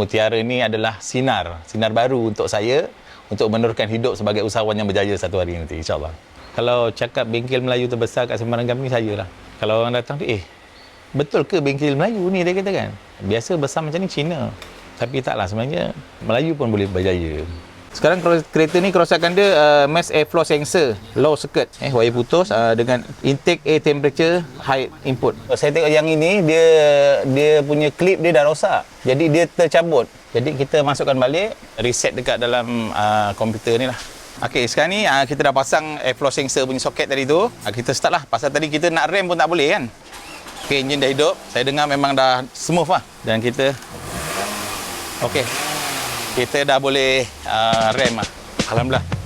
Mutiara ini adalah sinar, sinar baru untuk saya untuk meneruskan hidup sebagai usahawan yang berjaya satu hari nanti insyaAllah. Kalau cakap bengkel Melayu terbesar kat Semarang ni saya lah. Kalau orang datang tu, eh betul ke bengkel Melayu ni dia kata kan? Biasa besar macam ni Cina. Tapi taklah sebenarnya Melayu pun boleh berjaya. Sekarang kereta ni kerosakan dia uh, mass airflow sensor low circuit eh wire putus uh, dengan intake air temperature high input. Saya tengok yang ini dia dia punya clip dia dah rosak. Jadi dia tercabut. Jadi kita masukkan balik reset dekat dalam uh, komputer ni lah. Okey, sekarang ni uh, kita dah pasang airflow sensor punya soket tadi tu. Uh, kita start lah. Pasal tadi kita nak rem pun tak boleh kan. Okey, enjin dah hidup. Saya dengar memang dah smooth lah. Dan kita Okey. Kita dah boleh uh, rem lah. Alhamdulillah.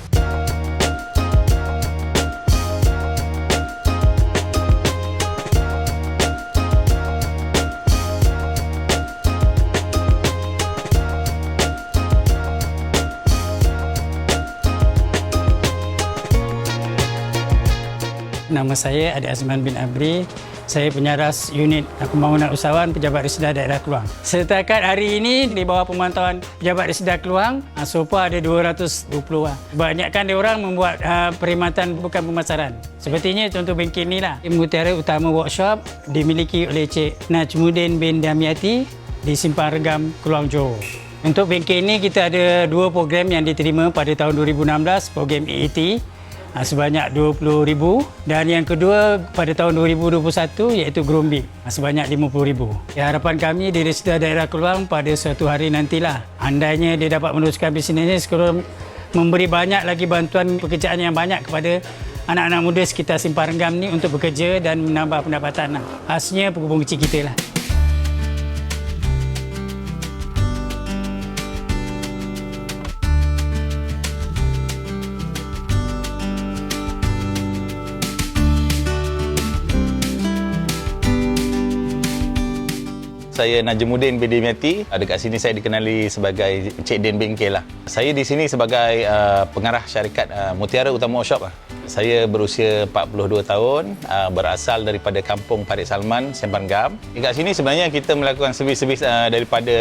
Nama saya Adi Azman bin Abri. Saya penyaras unit pembangunan usahawan Pejabat Reseda Daerah Keluang. Setakat hari ini di bawah pemantauan Pejabat Reseda Keluang, ah, so far ada 220 lah. Banyakkan dia orang membuat uh, perkhidmatan bukan pemasaran. Sepertinya contoh bengkel ni lah. Mutiara Utama Workshop dimiliki oleh Cik Najmudin bin Damiati di Simpang Regam, Keluang Johor. Untuk bengkel ini kita ada dua program yang diterima pada tahun 2016, program Ha, sebanyak 20,000 dan yang kedua pada tahun 2021 iaitu Grombi ha, sebanyak 50,000. Ya, harapan kami di Resida Daerah Keluang pada suatu hari nantilah andainya dia dapat meneruskan bisnesnya sekarang memberi banyak lagi bantuan pekerjaan yang banyak kepada anak-anak muda sekitar Simpang Renggam ni untuk bekerja dan menambah pendapatan. Lah. Khasnya penghubung kecil kita lah. Saya Najmuddin bin Dimiati. Dekat sini saya dikenali sebagai Cik Din Bengkel lah. Saya di sini sebagai uh, pengarah syarikat uh, Mutiara Utama Workshop lah. Saya berusia 42 tahun, uh, berasal daripada kampung Parit Salman, Sempang Gam. Dekat sini sebenarnya kita melakukan servis-servis uh, daripada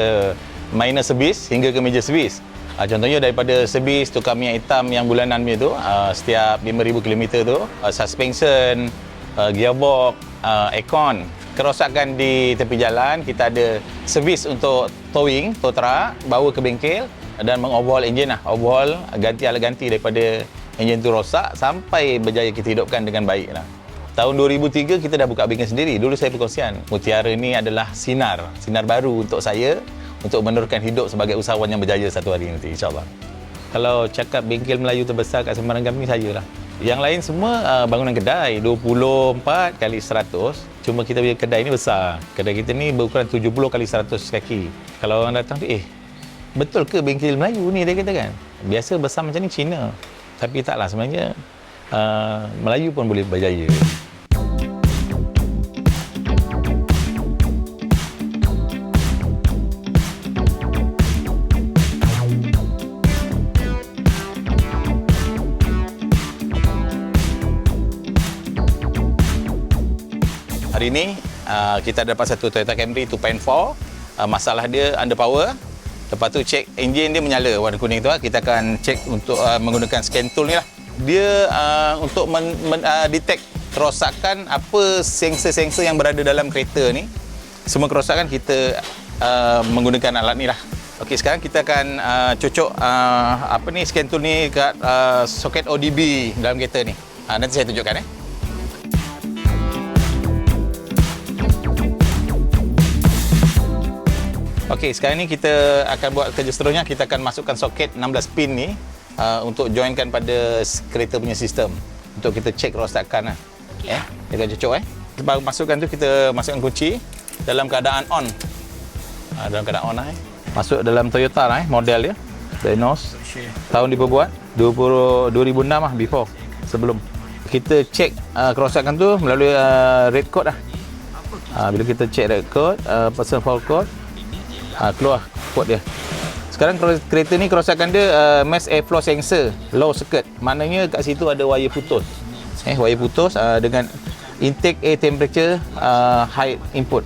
minor servis hingga ke major servis. Uh, contohnya daripada servis tukar minyak hitam yang bulanan punya tu, uh, setiap 5,000 km tu, uh, suspension, uh, gearbox, uh, aircon, kerosakan di tepi jalan, kita ada servis untuk towing, tow truck, bawa ke bengkel dan mengoverhaul enjin lah. Overhaul, ganti alat ganti daripada enjin tu rosak sampai berjaya kita hidupkan dengan baik lah. Tahun 2003 kita dah buka bengkel sendiri. Dulu saya perkongsian, Mutiara ni adalah sinar, sinar baru untuk saya untuk meneruskan hidup sebagai usahawan yang berjaya satu hari nanti insyaAllah. Kalau cakap bengkel Melayu terbesar kat Semarang Gam ni saya lah. Yang lain semua uh, bangunan kedai 24 kali 100. Cuma kita punya kedai ni besar. Kedai kita ni berukuran 70 kali 100 kaki. Kalau orang datang tu, eh betul ke bengkel Melayu ni dia kata kan? Biasa besar macam ni Cina. Tapi taklah sebenarnya uh, Melayu pun boleh berjaya. Hari ini uh, kita dapat satu Toyota Camry 2.4. Uh, masalah dia underpower. Lepas tu cek enjin dia menyala warna kuning tu lah. Kita akan cek untuk uh, menggunakan scan tool ni lah. Dia uh, untuk men, men, uh, detect kerosakan apa sensor-sensor yang berada dalam kereta ni. Semua kerosakan kita uh, menggunakan alat ni lah. Okey, sekarang kita akan uh, cocok uh, apa ni scan tool ni kat uh, soket ODB dalam kereta ni. Uh, nanti saya tunjukkan eh. Okey, sekarang ni kita akan buat kerja seterusnya. Kita akan masukkan soket 16 pin ni uh, untuk joinkan pada kereta punya sistem. Untuk kita cek rosakan lah. Eh, kita cocok eh. Baru masukkan tu kita masukkan kunci dalam keadaan on. Uh, dalam keadaan on lah eh. Masuk dalam Toyota lah eh, model dia. Renos. Tahun diperbuat 20, 2006 lah before sebelum. Kita cek uh, kerosakan tu melalui uh, red code lah. Uh, bila kita cek red code, uh, person fault code, ha, keluar kod dia. Sekarang kereta ni kerosakan dia uh, mass airflow sensor low circuit. Maknanya kat situ ada wire putus. Eh wire putus uh, dengan intake air temperature uh, high input.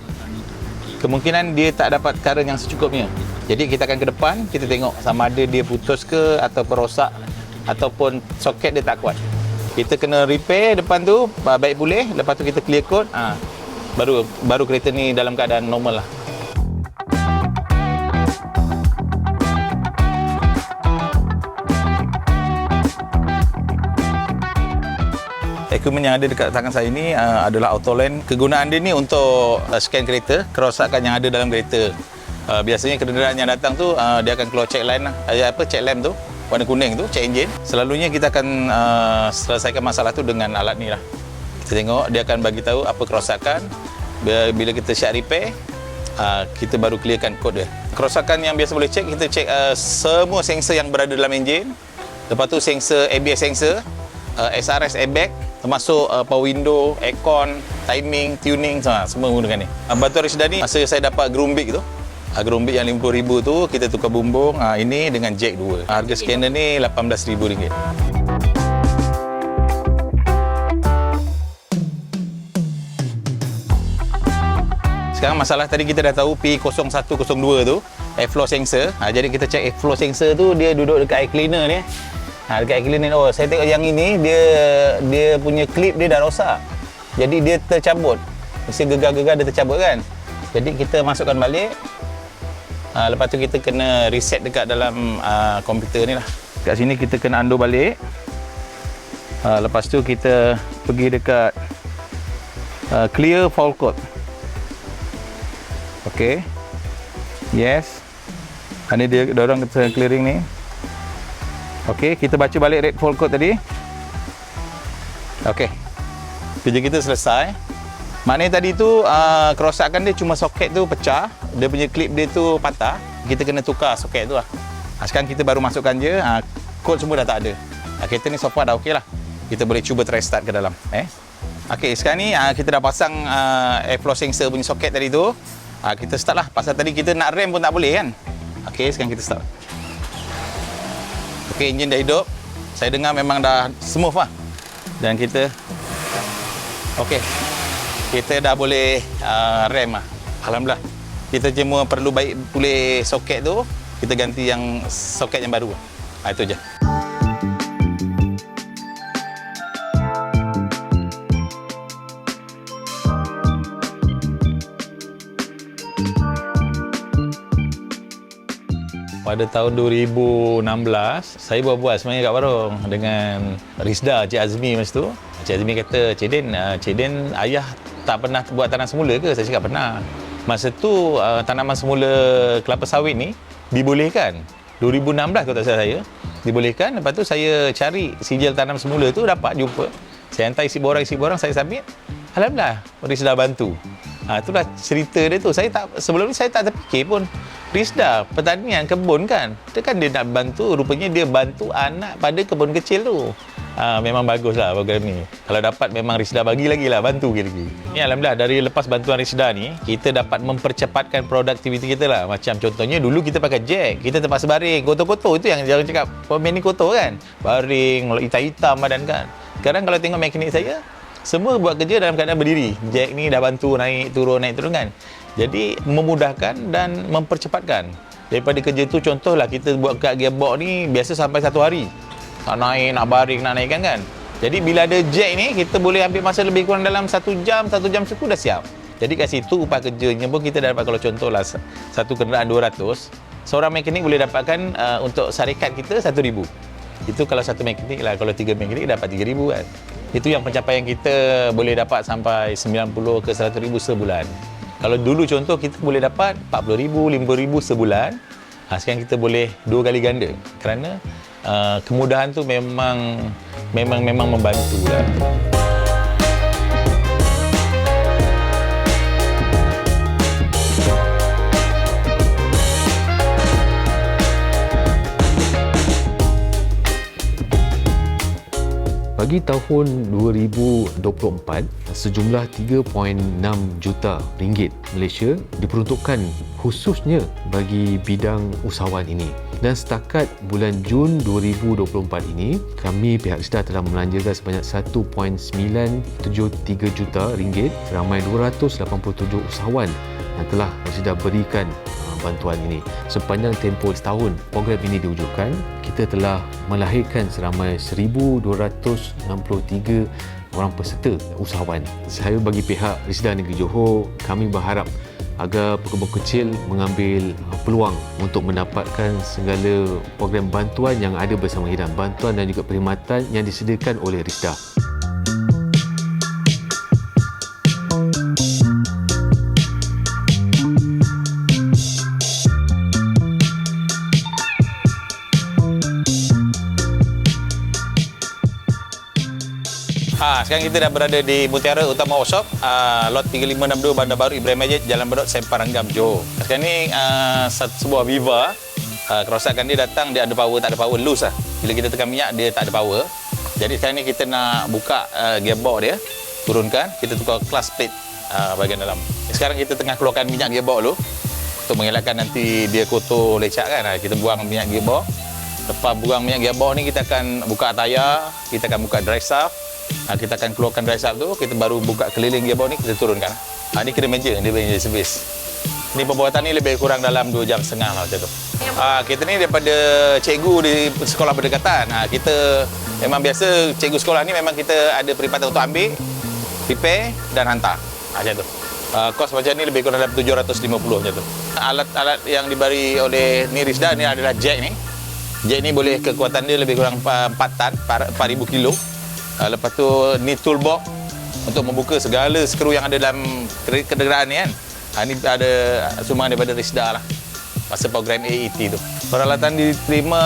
Kemungkinan dia tak dapat current yang secukupnya. Jadi kita akan ke depan, kita tengok sama ada dia putus ke atau rosak ataupun soket dia tak kuat. Kita kena repair depan tu ah, baik pulih, lepas tu kita clear coat, ha, baru baru kereta ni dalam keadaan normal lah. Equipment yang ada dekat tangan saya ni uh, adalah Autoland. Kegunaan dia ni untuk uh, scan kereta, kerosakan yang ada dalam kereta. Uh, biasanya kenderaan yang datang tu uh, dia akan keluar check line lah. Uh, apa check lamp tu warna kuning tu check engine. Selalunya kita akan uh, selesaikan masalah tu dengan alat ni lah. Kita tengok dia akan bagi tahu apa kerosakan. Bila, kita siap repair, uh, kita baru clearkan kod dia. Kerosakan yang biasa boleh check, kita check uh, semua sensor yang berada dalam enjin. Lepas tu sensor ABS sensor, uh, SRS airbag, termasuk uh, power window, aircon, timing, tuning semua, semua menggunakan ni. Uh, bantuan Rishda ni masa saya dapat Groombic tu, uh, Groombic yang RM50,000 tu kita tukar bumbung uh, ini dengan jack dua. Uh, harga scanner ni RM18,000. Sekarang masalah tadi kita dah tahu P0102 tu airflow sensor. Ha, jadi kita cek airflow sensor tu dia duduk dekat air cleaner ni. Ha, dekat cleaner ni. Oh, saya tengok yang ini dia dia punya clip dia dah rosak. Jadi dia tercabut. Mesti gegar-gegar dia tercabut kan. Jadi kita masukkan balik. Ha, lepas tu kita kena reset dekat dalam uh, komputer ni lah. Kat sini kita kena undo balik. Ha, lepas tu kita pergi dekat uh, clear fault code. Okey. Yes. Ini dia dia orang kata clearing ni. Okey, kita baca balik red fault code tadi. Okey. Kerja kita selesai. Maknanya tadi tu uh, kerosakan dia cuma soket tu pecah, dia punya clip dia tu patah. Kita kena tukar soket tu lah. Ha, sekarang kita baru masukkan je, uh, code semua dah tak ada. Ha, kereta ni so far dah okey lah. Kita boleh cuba try start ke dalam. Eh? Okey, sekarang ni uh, kita dah pasang uh, airflow sensor punya soket tadi tu. Ha, kita start lah. Pasal tadi kita nak rem pun tak boleh kan. Okey, sekarang kita start. Okey, enjin dah hidup. Saya dengar memang dah smooth lah. Dan kita... Okey. Kita dah boleh uh, rem lah. Alhamdulillah. Kita cuma perlu baik pulih soket tu. Kita ganti yang soket yang baru. Ha, itu je. Pada tahun 2016 saya buat-buat sebenarnya kat warung dengan Rizda Cik Azmi masa tu. Cik Azmi kata Cik Den uh, Cik Den ayah tak pernah buat tanam semula ke? Saya cakap pernah. Masa tu uh, tanaman semula kelapa sawit ni dibolehkan. 2016 kalau tak salah saya dibolehkan. Lepas tu saya cari sijil tanam semula tu dapat jumpa. Saya hantar isi borang isi borang saya submit. Alhamdulillah Rizda bantu. Ha, itulah cerita dia tu. Saya tak sebelum ni saya tak terfikir pun. Rizda, pertanian, kebun kan. Dia kan dia nak bantu, rupanya dia bantu anak pada kebun kecil tu. Ha, memang baguslah program ni. Kalau dapat memang Rizda bagi lagi lah, bantu lagi. Ni Alhamdulillah, dari lepas bantuan Rizda ni, kita dapat mempercepatkan produktiviti kita lah. Macam contohnya, dulu kita pakai jack, kita terpaksa baring, kotor-kotor. Itu yang jangan cakap, pemain ni kotor kan. Baring, hitam-hitam badan kan. Sekarang kalau tengok mekanik saya, semua buat kerja dalam keadaan berdiri. Jack ni dah bantu naik turun naik turun kan. Jadi memudahkan dan mempercepatkan. Daripada kerja tu contohlah kita buat kat gearbox ni biasa sampai satu hari. Nak naik, nak baring, nak naikkan kan. Jadi bila ada jack ni kita boleh ambil masa lebih kurang dalam satu jam, satu jam seku dah siap. Jadi kat situ upah kerjanya pun kita dapat kalau contohlah satu kenderaan 200, seorang mekanik boleh dapatkan uh, untuk syarikat kita 1000. Itu kalau satu mekanik lah, kalau tiga mekanik dapat 3000 kan. Itu yang pencapaian kita boleh dapat sampai 90 ke 100 ribu sebulan. Kalau dulu contoh kita boleh dapat 40 ribu, 50 ribu sebulan. Ha, sekarang kita boleh dua kali ganda. Kerana uh, kemudahan tu memang memang memang membantu lah. Bagi tahun 2024, sejumlah 3.6 juta ringgit Malaysia diperuntukkan khususnya bagi bidang usahawan ini. Dan setakat bulan Jun 2024 ini, kami pihak SDA telah melanjarkan sebanyak 1.973 juta ringgit ramai 287 usahawan yang telah Rasida berikan bantuan ini. Sepanjang tempoh setahun program ini diwujudkan, kita telah melahirkan seramai 1263 orang peserta usahawan. Saya bagi pihak Risda Negeri Johor, kami berharap agar pekebun kecil mengambil peluang untuk mendapatkan segala program bantuan yang ada bersama Hidan, bantuan dan juga perkhidmatan yang disediakan oleh Risda. Ha, sekarang kita dah berada di Mutiara Utama Workshop, uh, lot 3562 Bandar Baru Ibrahim Majid, Jalan Bedok, Sempang Ranggam, Johor. Sekarang ni uh, sebuah Viva, uh, kerosakan dia datang, dia ada power, tak ada power, loose lah. Bila kita tekan minyak, dia tak ada power. Jadi sekarang ni kita nak buka uh, gearbox dia, turunkan, kita tukar class plate uh, bahagian dalam. Sekarang kita tengah keluarkan minyak gearbox dulu, untuk mengelakkan nanti dia kotor lecak kan. Kita buang minyak gearbox. Lepas buang minyak gearbox ni kita akan buka tayar, kita akan buka drive shaft, Ha, kita akan keluarkan dry shaft tu, kita baru buka keliling gearbox ni, kita turunkan. Ha, ni kira meja, dia punya servis. Ni pembuatan ni lebih kurang dalam 2 jam setengah lah macam tu. Ha, kita ni daripada cikgu di sekolah berdekatan. Ha, kita memang biasa cikgu sekolah ni memang kita ada peripatan untuk ambil, prepare dan hantar. Ha, macam tu. Uh, kos macam ni lebih kurang dalam 750 macam tu. Alat-alat yang diberi oleh ni Rizda ni adalah jack ni. Jack ni boleh kekuatan dia lebih kurang 4 tan, 4000 kilo. Uh, lepas tu ni toolbox untuk membuka segala skru yang ada dalam kenderaan ni kan. Ha, ni ada sumbangan daripada Risda lah. Masa program AET tu. Peralatan diterima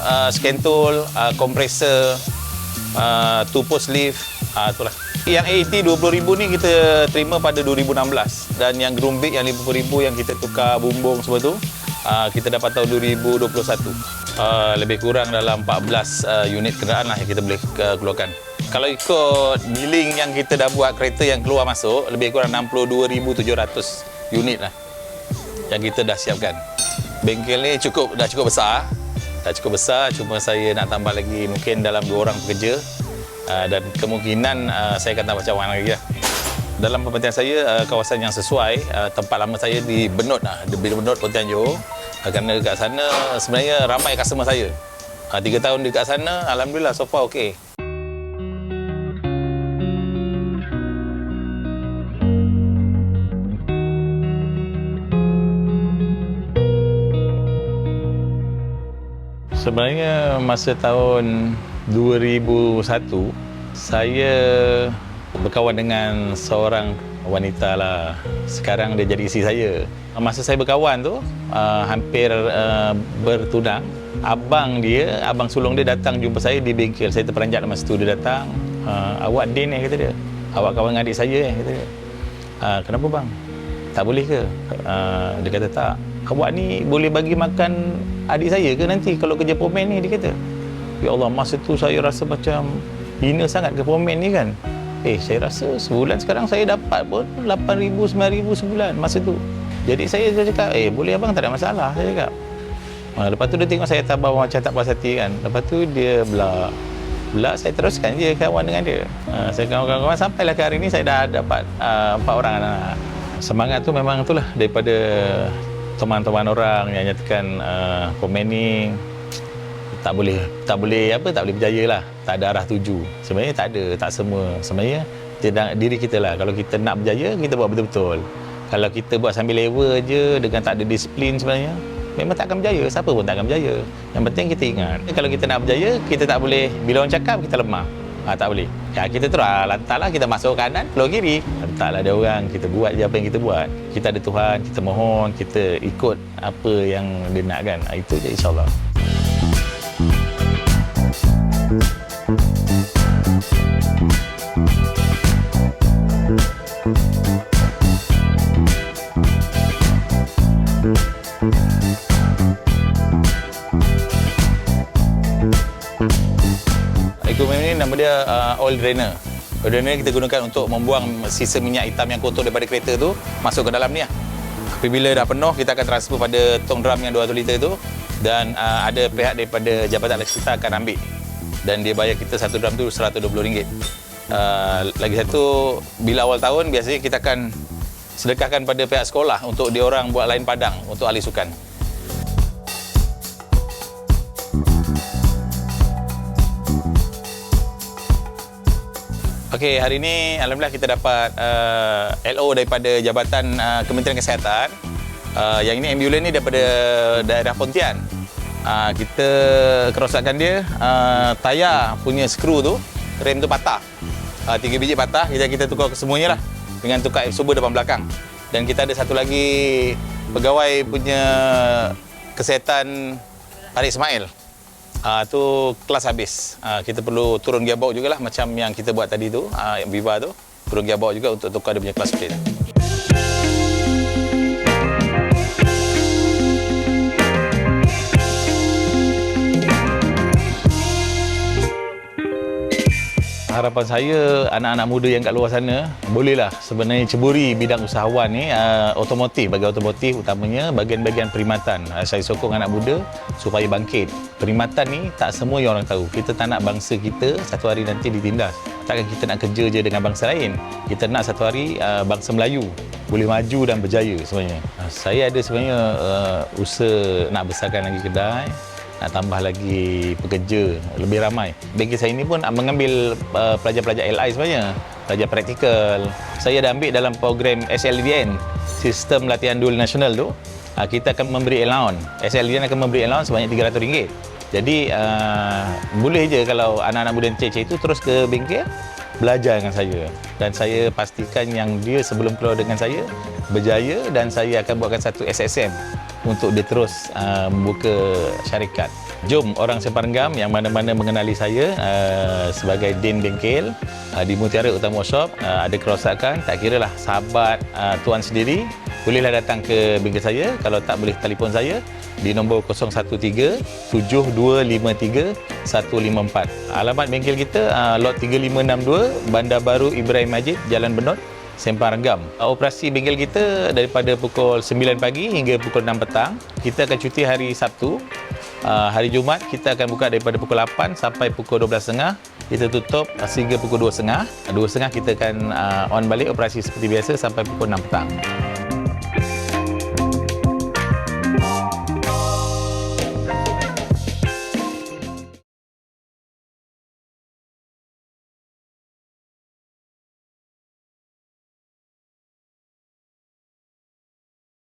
uh, scan tool, uh, kompresor, uh, two post lift, uh, itulah. Yang AET 20,000 ni kita terima pada 2016 dan yang groom yang 50,000 yang kita tukar bumbung semua tu uh, kita dapat tahun 2021. Uh, lebih kurang dalam 14 uh, unit kenderaan lah yang kita boleh uh, keluarkan. Kalau ikut billing yang kita dah buat kereta yang keluar masuk, lebih kurang 62,700 unit lah yang kita dah siapkan. Bengkel ni cukup dah cukup besar. Dah cukup besar, cuma saya nak tambah lagi mungkin dalam dua orang pekerja. Uh, dan kemungkinan uh, saya akan tambah cawangan lagi lah. Dalam pemerhatian saya, uh, kawasan yang sesuai, uh, tempat lama saya di Benut lah, di Benut Pontian Johor. Kerana dekat sana sebenarnya ramai customer saya. Uh, tiga tahun dekat sana, Alhamdulillah so far okey. Sebenarnya masa tahun 2001 saya berkawan dengan seorang wanita lah. Sekarang dia jadi isteri saya. Masa saya berkawan tu uh, hampir uh, bertunang. Abang dia, abang sulung dia datang jumpa saya di bengkel. Saya terperanjat masa tu dia datang. Uh, awak Din eh kata dia. Awak kawan dengan adik saya eh kata dia. Uh, kenapa bang? Tak boleh ke? Uh, dia kata tak. Awak ni boleh bagi makan adik saya ke nanti kalau kerja pomen ni dia kata. Ya Allah masa tu saya rasa macam hina sangat ke pomen ni kan. Eh saya rasa sebulan sekarang saya dapat pun 8,000 9,000 sebulan masa tu. Jadi saya cakap eh boleh abang tak ada masalah saya cakap. Ha, lepas tu dia tengok saya tabah macam tak puas hati kan. Lepas tu dia belak. Belak saya teruskan je kawan dengan dia. Ha, saya kawan-kawan sampailah ke hari ni saya dah dapat uh, empat orang anak. Semangat tu memang itulah daripada teman-teman orang yang nyatakan uh, komen ni tak boleh tak boleh apa tak boleh berjaya lah tak ada arah tuju sebenarnya tak ada tak semua sebenarnya tidak diri kita lah kalau kita nak berjaya kita buat betul-betul kalau kita buat sambil level je dengan tak ada disiplin sebenarnya memang tak akan berjaya siapa pun tak akan berjaya yang penting kita ingat kalau kita nak berjaya kita tak boleh bila orang cakap kita lemah Ha, tak boleh. Ya, kita terus ah, lantarlah kita masuk kanan, keluar kiri. Letaklah ada orang, kita buat je apa yang kita buat. Kita ada Tuhan, kita mohon, kita ikut apa yang dia nakkan. Ha, itu je insyaAllah. Uh, oil drainer. Oil drainer kita gunakan untuk membuang sisa minyak hitam yang kotor daripada kereta tu masuk ke dalam ni lah. Apabila dah penuh, kita akan transfer pada tong drum yang 200 liter tu dan uh, ada pihak daripada Jabatan kita akan ambil dan dia bayar kita satu drum tu RM120. Uh, lagi satu, bila awal tahun biasanya kita akan sedekahkan pada pihak sekolah untuk diorang buat lain padang untuk ahli sukan. Okey, hari ini alhamdulillah kita dapat uh, LO daripada Jabatan uh, Kementerian Kesihatan. Uh, yang ini ambulan ni daripada daerah Pontian. Uh, kita kerosakan dia uh, tayar punya skru tu, rem tu patah. Uh, tiga biji patah, kita kita tukar semuanya lah dengan tukar absorber depan belakang. Dan kita ada satu lagi pegawai punya kesihatan Tarik Ismail. Uh, tu kelas habis. Uh, kita perlu turun gearbox jugalah macam yang kita buat tadi tu, uh, yang Viva tu. Turun gearbox juga untuk tukar dia punya kelas plate. Harapan saya anak-anak muda yang kat luar sana bolehlah sebenarnya ceburi bidang usahawan ni uh, otomotif bagi otomotif utamanya bahagian-bahagian perkhidmatan. Uh, saya sokong anak muda supaya bangkit. Perkhidmatan ni tak semua yang orang tahu. Kita tak nak bangsa kita satu hari nanti ditindas. Takkan kita nak kerja je dengan bangsa lain. Kita nak satu hari uh, bangsa Melayu boleh maju dan berjaya sebenarnya. Uh, saya ada sebenarnya uh, usaha nak besarkan lagi kedai nak tambah lagi pekerja lebih ramai. Bengkel saya ini pun mengambil uh, pelajar-pelajar LI sebenarnya, pelajar praktikal. Saya dah ambil dalam program SLDN, Sistem Latihan Dual Nasional tu. Uh, kita akan memberi allowance. SLDN akan memberi allowance sebanyak RM300. Jadi uh, boleh je kalau anak-anak muda CC itu terus ke bengkel belajar dengan saya dan saya pastikan yang dia sebelum keluar dengan saya berjaya dan saya akan buatkan satu SSM untuk dia terus uh, membuka syarikat. Jom orang Separenggam yang mana-mana mengenali saya uh, sebagai Din Bengkel uh, di Mutiara Utama Shop. Uh, ada kerosakan tak kira lah sahabat uh, tuan sendiri bolehlah datang ke bengkel saya. Kalau tak boleh telefon saya di nombor 013 7253 154 alamat bengkel kita uh, lot 3562 Bandar Baru Ibrahim Majid Jalan Benot Sempang Renggam. Operasi bengkel kita daripada pukul 9 pagi hingga pukul 6 petang. Kita akan cuti hari Sabtu. Uh, hari Jumaat kita akan buka daripada pukul 8 sampai pukul 12.30. Kita tutup sehingga pukul 2.30. 2.30 kita akan uh, on balik operasi seperti biasa sampai pukul 6 petang.